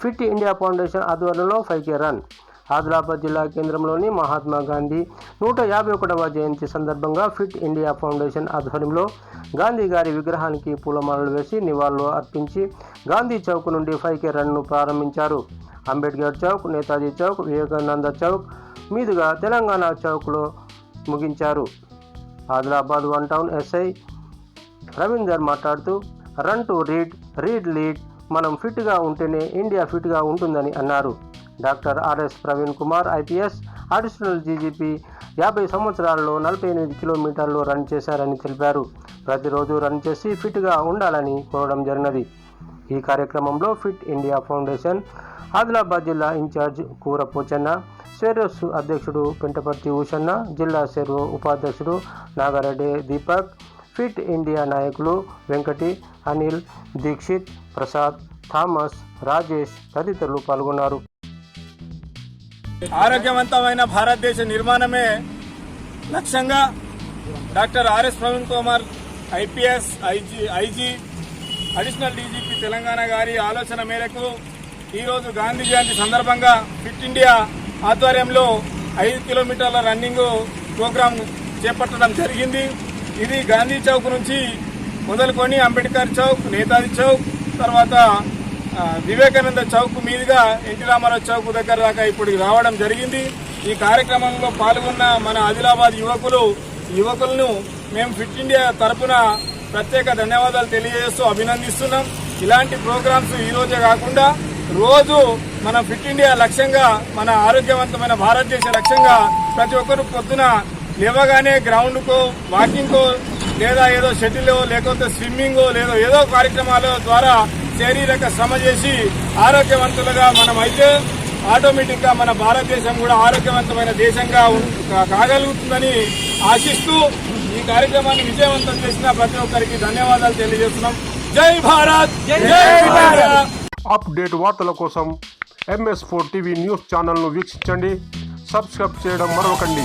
Fit India foundation ఆధ్వర్యంలో five K run. Adilabad జిల్లా కేంద్రంలోని మహాత్మా గాంధీ నూట యాభై ఒకటవ జయంతి సందర్భంగా ఫిట్ ఇండియా ఫౌండేషన్ ఆధ్వర్యంలో గాంధీ గారి విగ్రహానికి పూలమాలలు వేసి నివాళులు అర్పించి గాంధీ చౌక్ నుండి ఫైవ్ కే రన్ను ప్రారంభించారు. అంబేద్కర్ చౌక్ నేతాజీ చౌక్ వివేకానంద చౌక్ మీదుగా తెలంగాణ చౌక్లో ముగించారు. Adilabad one town SI Ravinder మాట్లాడుతూ run to read read lead మనం ఫిట్గా ఉంటేనే ఇండియా ఫిట్గా ఉంటుందని అన్నారు. Doctor RS Praveen Kumar IPS additional DGP యాభై సంవత్సరాల్లో నలభై ఎనిమిది కిలోమీటర్లు రన్ చేశారని తెలిపారు. ప్రతిరోజు రన్ చేసి ఫిట్గా ఉండాలని కోరడం జరిగినది. ఈ కార్యక్రమంలో ఫిట్ ఇండియా ఫౌండేషన్ ఆదిలాబాద్ జిల్లా ఇన్ఛార్జ్ కూర పోచన్న సెరోస్ అధ్యక్షుడు పెంటపర్తి ఊషన్న జిల్లా సేరు ఉపాధ్యక్షుడు నాగారెడ్డి దీపక్ ఫిట్ ఇండియా నాయకులు వెంకటి అనిల్ దీక్షిత్ ప్రసాద్ థామస్ రాజేష్ తదితరులు పాల్గొన్నారు. ఆరోగ్యవంతమైన భారతదేశ నిర్మాణమే లక్ష్యంగా doctor RS Praveen Kumar IPS IG IG additional DGP Telangana గారి ఆలోచన మేరకు ఈరోజు గాంధీ జయంతి సందర్భంగా ఫిట్ ఇండియా ఆధ్వర్యంలో ఐదు కిలోమీటర్ల రన్నింగ్ ప్రోగ్రాం చేపట్టడం జరిగింది. ఇది గాంధీ చౌక్ నుంచి మొదలుకొని అంబేద్కర్ చౌక్ నేతాజీ చౌక్ తర్వాత వివేకానంద చౌక్ మీదుగా ఎన్టీ రామారావు చౌక్ దగ్గర దాకా ఇప్పుడు రావడం జరిగింది. ఈ కార్యక్రమంలో పాల్గొన్న మన ఆదిలాబాద్ యువకులు యువకులను మేము ఫిట్ ఇండియా తరపున ప్రత్యేక ధన్యవాదాలు తెలియజేస్తూ అభినందిస్తున్నాం. ఇలాంటి ప్రోగ్రామ్స్ ఈరోజే కాకుండా రోజు మన ఫిట్ ఇండియా లక్ష్యంగా మన ఆరోగ్యవంతమైన భారతదేశ లక్ష్యంగా ప్రతి ఒక్కరు పొద్దున లేవగానే గ్రౌండ్కో వాకింగ్కో లేదా ఏదో షటిల్ లేకపోతే స్విమ్మింగ్ లేదో ఏదో కార్యక్రమాల ద్వారా శారీరక శ్రమ చేసి ఆరోగ్యవంతులుగా మనం అయితే ఆటోమేటిక్గా మన భారతదేశం కూడా ఆరోగ్యవంతమైన దేశంగా కాగలుగుతుందని ఆశిస్తూ ఈ కార్యక్రమాన్ని విజయవంతం చేసిన ప్రతి ఒక్కరికి ధన్యవాదాలు తెలియజేస్తున్నాం. జై భారత్! జై భారత్! అప్డేట్ వార్తల కోసం ఎంఎస్ ఫోర్ టీవీ న్యూస్ ఛానల్ను వీక్షించండి. సబ్స్క్రైబ్ చేయడం మరవకండి